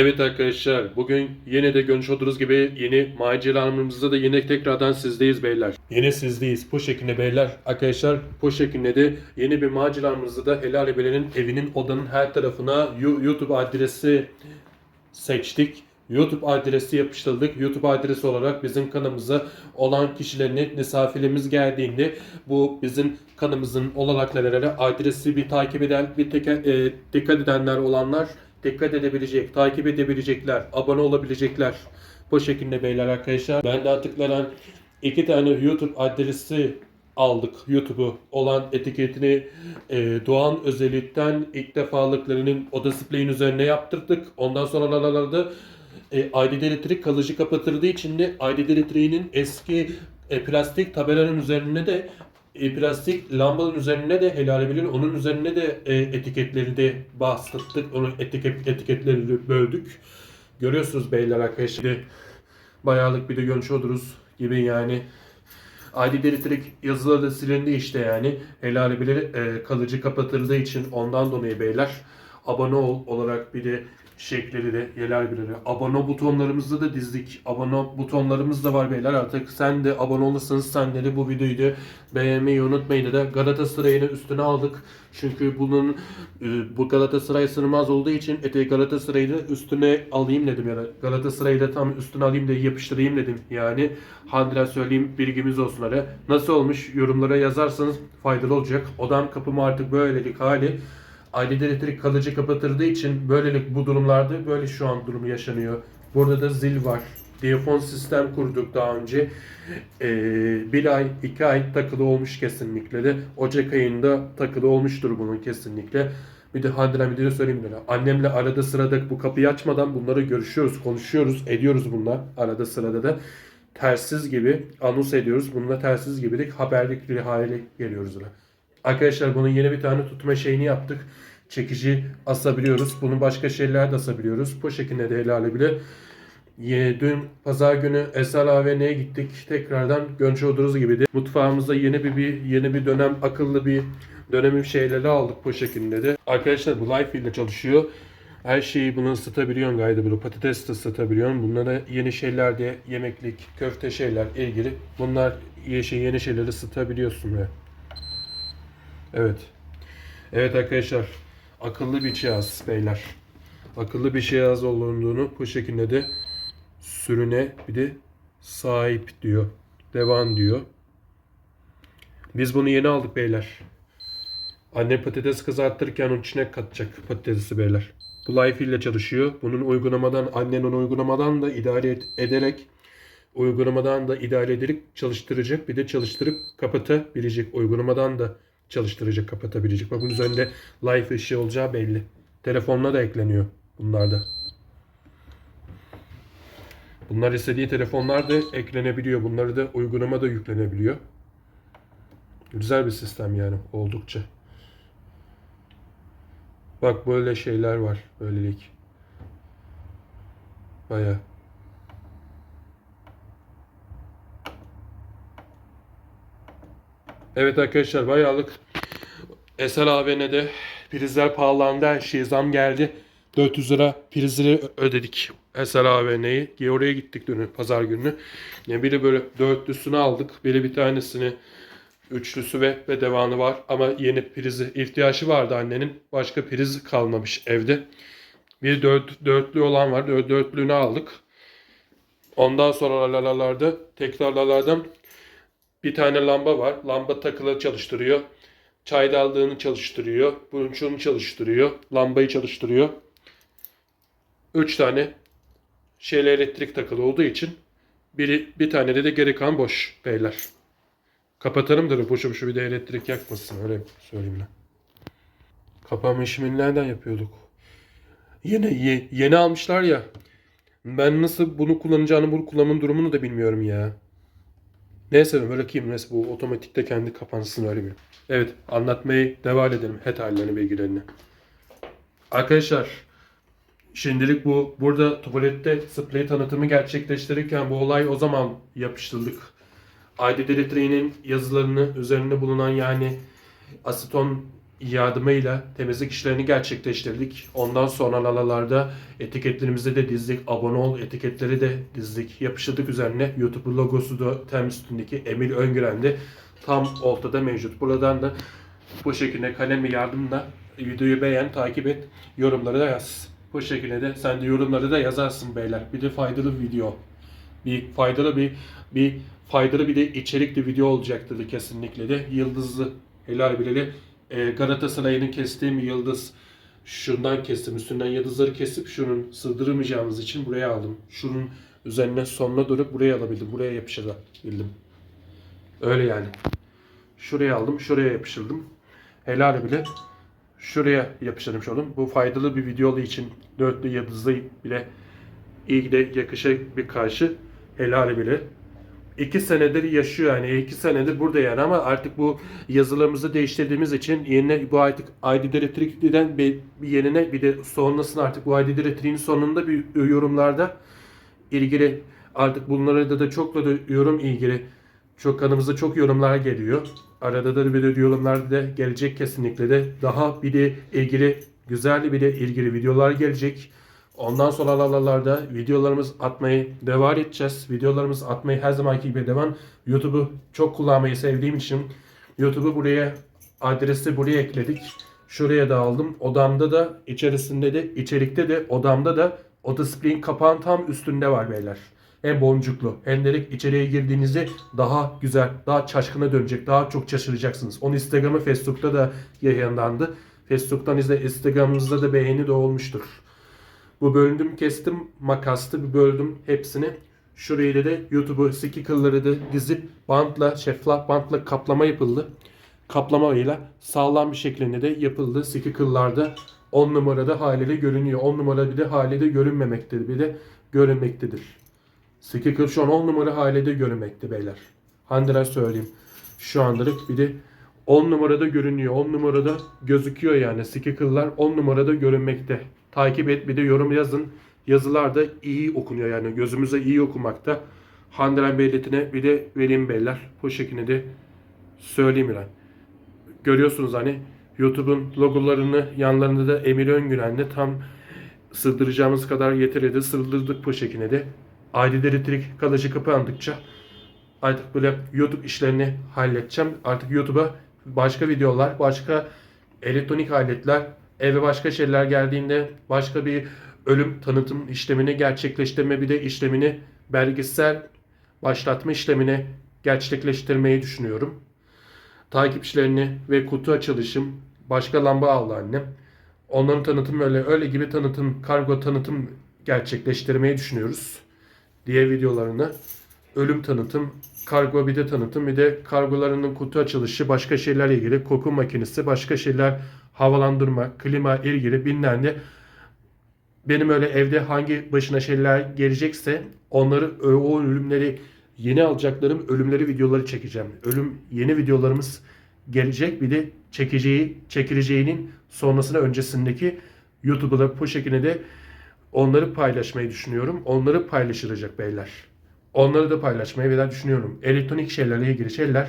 Evet arkadaşlar bugün yine de görmüş olduğunuz gibi yeni maceramızda da yine tekrardan sizdeyiz beyler. Yine sizdeyiz bu şekilde beyler. Arkadaşlar bu şekilde de yeni bir maceramızda da Helal Ebele'nin evinin odanın her tarafına YouTube adresi seçtik. YouTube adresi yapıştırdık. YouTube adresi olarak bizim kanalımıza olan kişilerin misafirimiz geldiğinde bu bizim kanalımızın olanaklarına adresi bir takip eden, bir teke, e, dikkat edenler olanlar dikkat edebilecek, takip edebilecekler, abone olabilecekler. Bu şekilde beyler arkadaşlar. Ben de tıklanan iki tane YouTube adresi aldık. YouTube'u olan etiketini e, Doğan özellikten ilk defalıklarının o display'in üzerine yaptırdık. Ondan sonra da e, ID elektrik kalıcı kapatıldığı için de ID elektriğinin eski e, plastik tabelanın üzerine de e, plastik lambanın üzerine de helal bilir. Onun üzerine de e, etiketleri de bastırdık. Onun etiket etiketlerini böldük. Görüyorsunuz beyler arkadaşlar. De Bayağılık bir de görmüş oluruz gibi yani. ID elektrik yazıları da silindi işte yani. Helal bilir e, kalıcı kapatıldığı için ondan dolayı beyler. Abone ol olarak bir de şekleri de helal bilir. Abone butonlarımızı da dizdik. Abone butonlarımız da var beyler. Artık sen de abone olursanız sen de bu videoyu da beğenmeyi unutmayın da Galatasaray'ın üstüne aldık. Çünkü bunun e, bu Galatasaray sınırmaz olduğu için ete Galatasaray'ı üstüne alayım dedim ya da Galatasaray'ı da tam üstüne alayım da yapıştırayım dedim. Yani Handra söyleyeyim bilgimiz olsun ara. Nasıl olmuş yorumlara yazarsanız faydalı olacak. Odam kapımı artık böylelik hali. Ailede elektrik kalıcı kapatıldığı için böylelik bu durumlarda böyle şu an durum yaşanıyor. Burada da zil var. Diyafon sistem kurduk daha önce. Ee, bir ay, iki ay takılı olmuş kesinlikle de. Ocak ayında takılı olmuştur bunun kesinlikle. Bir de Handra müdürü söyleyeyim böyle. Annemle arada sırada bu kapıyı açmadan bunları görüşüyoruz, konuşuyoruz, ediyoruz bunlar arada sırada da. Tersiz gibi anons ediyoruz. Bununla tersiz gibi de haberlik bir hale geliyoruz. Buna. Arkadaşlar bunun yeni bir tane tutma şeyini yaptık. Çekici asabiliyoruz. Bunun başka şeyler de asabiliyoruz. Bu şekilde de helal bile. Dün pazar günü Esel AVM'ye gittik. Tekrardan görmüş olduğunuz gibi de mutfağımızda yeni bir, bir yeni bir dönem akıllı bir dönemin şeyleri aldık bu şekilde de. Arkadaşlar bu Life ile çalışıyor. Her şeyi bunu ısıtabiliyorsun gayet bunu patates de ısıtabiliyorsun. Bunlara yeni şeyler de yemeklik, köfte şeyler ilgili. Bunlar şey, yeni şeyleri ısıtabiliyorsun ve. Evet. Evet arkadaşlar. Akıllı bir cihaz beyler. Akıllı bir cihaz olduğunu bu şekilde de sürüne bir de sahip diyor. Devam diyor. Biz bunu yeni aldık beyler. Anne patates kızartırken onun içine katacak patatesi beyler. Bu Life ile çalışıyor. Bunun uygulamadan, annenin uygulamadan da idare ederek uygulamadan da idare ederek çalıştıracak. Bir de çalıştırıp kapatabilecek. Uygulamadan da çalıştıracak, kapatabilecek. Bak bunun üzerinde Life ışığı olacağı belli. Telefonla da ekleniyor bunlarda. Bunlar istediği telefonlar da eklenebiliyor. Bunları da uygulama da yüklenebiliyor. Güzel bir sistem yani oldukça. Bak böyle şeyler var. Böylelik. Baya. Evet arkadaşlar bayağılık Eser AVM'de prizler pahalandı. Her şeye zam geldi. 400 lira prizleri ödedik Eser AVM'yi. Oraya gittik dün pazar günü. Ne biri böyle dörtlüsünü aldık. Biri bir tanesini üçlüsü ve, ve devamı var. Ama yeni prizi ihtiyacı vardı annenin. Başka priz kalmamış evde. Bir dört, dörtlü olan var. Dört, dörtlüğünü aldık. Ondan sonra lalalarda tekrarlarlardan bir tane lamba var. Lamba takılı çalıştırıyor. Çaydanlığını çalıştırıyor. Bunun şunu çalıştırıyor. Lambayı çalıştırıyor. Üç tane şeyle elektrik takılı olduğu için biri, bir tane de, de geri kalan boş beyler. Kapatalım da boşu boşu bir de elektrik yakmasın öyle söyleyeyim ben. Kapama işimi nereden yapıyorduk? Yine ye- yeni almışlar ya. Ben nasıl bunu kullanacağını, bunu kullanmanın durumunu da bilmiyorum ya. Neyse bırakayım. Neyse bu otomatikte kendi kapansın öyle bir. Evet anlatmayı devam edelim. Het hallerini, bilgilerini. Arkadaşlar şimdilik bu burada tuvalette sprey tanıtımı gerçekleştirirken bu olay o zaman yapıştırdık. ID Deletri'nin yazılarını üzerinde bulunan yani aseton yardımıyla temizlik işlerini gerçekleştirdik. Ondan sonra lalalarda etiketlerimizi de dizdik. Abone ol etiketleri de dizdik. Yapıştırdık üzerine. YouTube logosu da tam üstündeki Emil Öngören'de tam ortada mevcut. Buradan da bu şekilde kalem ve yardımla videoyu beğen, takip et, yorumları da yaz. Bu şekilde de sen de yorumları da yazarsın beyler. Bir de faydalı video. Bir faydalı bir bir faydalı bir de içerikli video olacaktır kesinlikle de. Yıldızlı helal bileli e, Galatasaray'ın kestiğim yıldız şundan kestim. Üstünden yıldızları kesip şunun sığdıramayacağımız için buraya aldım. Şunun üzerine sonuna durup buraya alabildim. Buraya yapıştırabildim. Öyle yani. Şuraya aldım, şuraya yapıştırdım. Helal bile şuraya yapıştırmış oldum. Bu faydalı bir video olduğu için dörtlü yıldızlı bile iyi de yakışık bir karşı helal bile. İki senedir yaşıyor yani iki senedir burada yani ama artık bu yazılarımızı değiştirdiğimiz için yerine bu artık ID Directory'den bir yerine bir de sonrasında artık bu ID Directory'nin sonunda bir yorumlarda ilgili artık bunlara da, da çok da yorum ilgili çok kanımıza çok yorumlar geliyor. Arada da bir de yorumlar da gelecek kesinlikle de. Daha bir de ilgili güzel bir de ilgili videolar gelecek. Ondan sonra aralarda videolarımız atmayı devam edeceğiz. Videolarımız atmayı her zamanki gibi devam. YouTube'u çok kullanmayı sevdiğim için YouTube'u buraya adresi buraya ekledik. Şuraya da aldım. Odamda da içerisinde de içerikte de odamda da o displayin kapağın tam üstünde var beyler. Hem boncuklu hem direkt içeriye girdiğinizde daha güzel, daha çaşkına dönecek, daha çok şaşıracaksınız. Onu Instagram'ı Facebook'ta da yayınlandı. Facebook'tan izle, Instagram'ımızda da beğeni de olmuştur. Bu böldüm kestim makastı bir böldüm hepsini. Şurayı da YouTube'u sticker'ları da dizip bantla şeffaf bantla kaplama yapıldı. Kaplamayla sağlam bir şeklinde de yapıldı. Sticker'larda 10 numarada haliyle görünüyor. 10 numara bir de haliyle görünmemektedir. Bir de görünmektedir. Sticker şu an 10 numara halinde görünmekte beyler. Handira söyleyeyim. Şu andalık bir de 10 numarada görünüyor. 10 numarada gözüküyor yani. Sticker'lar 10 numarada görünmekte. Takip et bir de yorum yazın. Yazılar da iyi okunuyor yani gözümüze iyi okumakta. Handelen belirtine bir de vereyim beyler. Bu şekilde de söyleyeyim yani. Görüyorsunuz hani YouTube'un logolarını yanlarında da Emir Öngüren'de tam sığdıracağımız kadar yeterli sığdırdık bu şekilde de. ID elektrik kalıcı kapandıkça artık böyle YouTube işlerini halledeceğim. Artık YouTube'a başka videolar, başka elektronik aletler, eve başka şeyler geldiğinde başka bir ölüm tanıtım işlemini gerçekleştirme bir de işlemini belgesel başlatma işlemini gerçekleştirmeyi düşünüyorum. Takipçilerini ve kutu açılışım, başka lamba aldı annem. Onların tanıtım öyle öyle gibi tanıtım, kargo tanıtım gerçekleştirmeyi düşünüyoruz. Diğer videolarını ölüm tanıtım, kargo bir de tanıtım bir de kargolarının kutu açılışı, başka şeylerle ilgili koku makinesi, başka şeyler havalandırma, klima ilgili bilmem ne benim öyle evde hangi başına şeyler gelecekse onları o ölümleri yeni alacaklarım ölümleri videoları çekeceğim. Ölüm yeni videolarımız gelecek. Bir de çekeceği çekileceğinin sonrasında öncesindeki YouTube'da bu şekilde de onları paylaşmayı düşünüyorum. Onları paylaşılacak beyler. Onları da paylaşmayı beyler düşünüyorum. Elektronik şeylerle ilgili şeyler.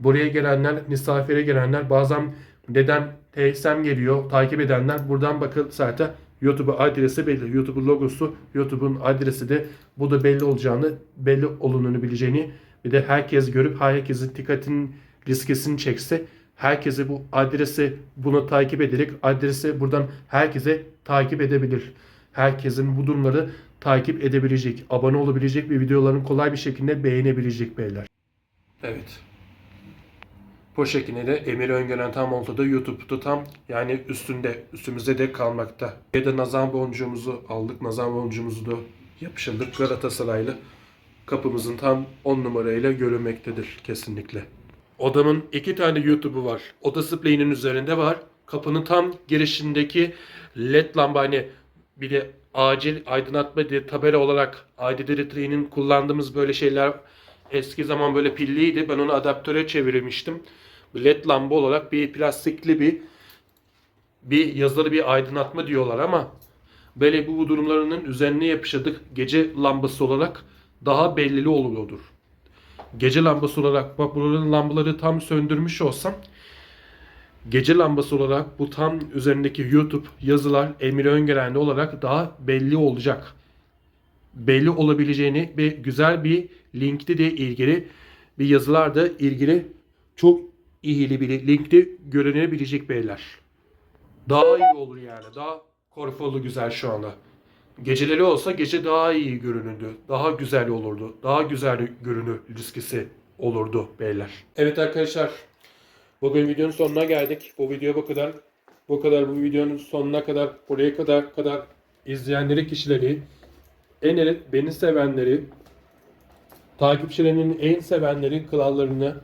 Buraya gelenler, misafire gelenler bazen neden TSM geliyor, takip edenler buradan bakın zaten YouTube adresi belli. YouTube logosu, YouTube'un adresi de bu da belli olacağını, belli olununu bileceğini bir de herkes görüp herkesin dikkatinin riskesini çekse herkese bu adresi bunu takip ederek adresi buradan herkese takip edebilir. Herkesin bu durumları takip edebilecek, abone olabilecek ve videoların kolay bir şekilde beğenebilecek beyler. Evet. Bu şekilde de Emir Öngören tam ortada YouTube'da tam yani üstünde üstümüzde de kalmakta. Bir de nazar boncuğumuzu aldık. Nazar boncuğumuzu da yapıştırdık Galatasaraylı. Kapımızın tam 10 numarayla görünmektedir kesinlikle. Odamın iki tane YouTube'u var. Oda display'inin üzerinde var. Kapının tam girişindeki led lamba hani bir de acil aydınlatma diye tabela olarak Directory'nin kullandığımız böyle şeyler eski zaman böyle pilliydi. Ben onu adaptöre çevirmiştim. LED lamba olarak bir plastikli bir bir yazılı bir aydınlatma diyorlar ama böyle bu durumlarının üzerine yapıştırdık gece lambası olarak daha bellili oluyordur. Gece lambası olarak bak buranın lambaları tam söndürmüş olsam gece lambası olarak bu tam üzerindeki YouTube yazılar Emir Öngören'de olarak daha belli olacak. Belli olabileceğini ve güzel bir linkte de ilgili bir yazılar da ilgili çok iyili bir linkte görünebilecek beyler. Daha iyi olur yani. Daha konforlu güzel şu anda. Geceleri olsa gece daha iyi görünürdü. Daha güzel olurdu. Daha güzel görünür riskisi olurdu beyler. Evet arkadaşlar. Bugün videonun sonuna geldik. Bu video bu kadar. Bu kadar bu videonun sonuna kadar buraya kadar kadar izleyenleri kişileri en beni sevenleri takipçilerinin en sevenlerin krallarını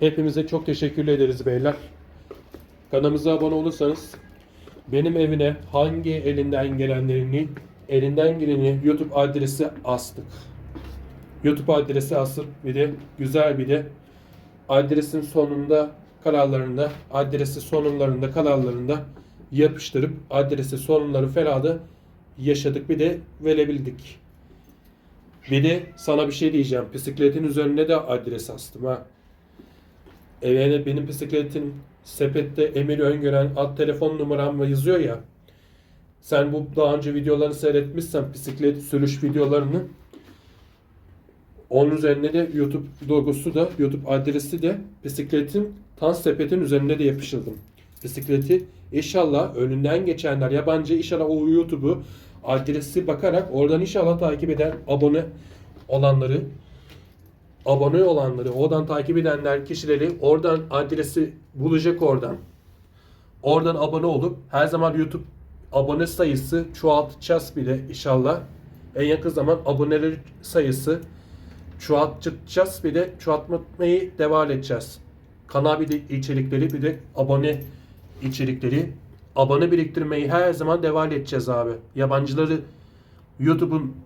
hepimize çok teşekkür ederiz beyler. Kanalımıza abone olursanız benim evine hangi elinden gelenlerini elinden geleni YouTube adresi astık. YouTube adresi asıp bir de güzel bir de adresin sonunda kararlarında adresi sonlarında kararlarında yapıştırıp adresi sonları ferada yaşadık bir de verebildik. Bir de sana bir şey diyeceğim. Bisikletin üzerine de adres astım ha. E yani benim bisikletin sepette Emir Öngören ad telefon numaram yazıyor ya. Sen bu daha önce videolarını seyretmişsen bisiklet sürüş videolarını onun üzerine de YouTube logosu da YouTube adresi de bisikletin tam sepetin üzerinde de yapıştırdım. Bisikleti inşallah önünden geçenler yabancı inşallah o YouTube'u adresi bakarak oradan inşallah takip eder abone olanları abone olanları oradan takip edenler kişileri oradan adresi bulacak oradan. Oradan abone olup her zaman YouTube abone sayısı çoğaltacağız bile inşallah. En yakın zaman aboneler sayısı çoğaltacağız bir de çoğaltmayı devam edeceğiz. Kanal içerikleri bir de abone içerikleri abone biriktirmeyi her zaman devam edeceğiz abi. Yabancıları YouTube'un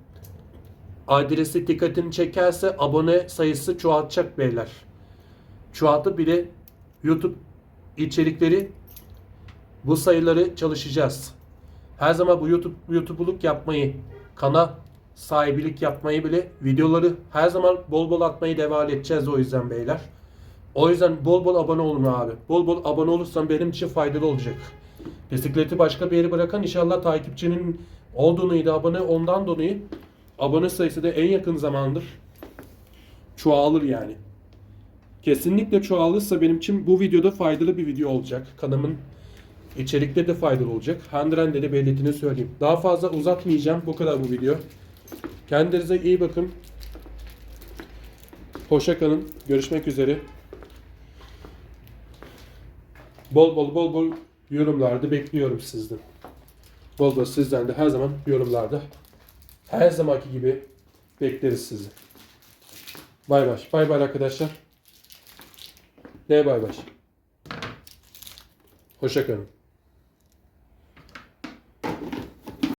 adresi dikkatini çekerse abone sayısı çoğaltacak beyler. Çoğaltıp bir de YouTube içerikleri bu sayıları çalışacağız. Her zaman bu YouTube YouTube'luk yapmayı, kanal sahibilik yapmayı bile videoları her zaman bol bol atmayı devam edeceğiz o yüzden beyler. O yüzden bol bol abone olun abi. Bol bol abone olursan benim için faydalı olacak. Bisikleti başka bir yere bırakan inşallah takipçinin olduğunu abone ondan dolayı abone sayısı da en yakın zamandır çoğalır yani. Kesinlikle çoğalırsa benim için bu videoda faydalı bir video olacak. Kanımın içerikte de faydalı olacak. Handren'de de belirtini söyleyeyim. Daha fazla uzatmayacağım. Bu kadar bu video. Kendinize iyi bakın. Hoşça kalın. Görüşmek üzere. Bol bol bol bol yorumlarda bekliyorum sizden. Bol bol sizden de her zaman yorumlarda. Her zamanki gibi bekleriz sizi. Bay bay. Bay bay arkadaşlar. Ne bay bay. Hoşça kalın.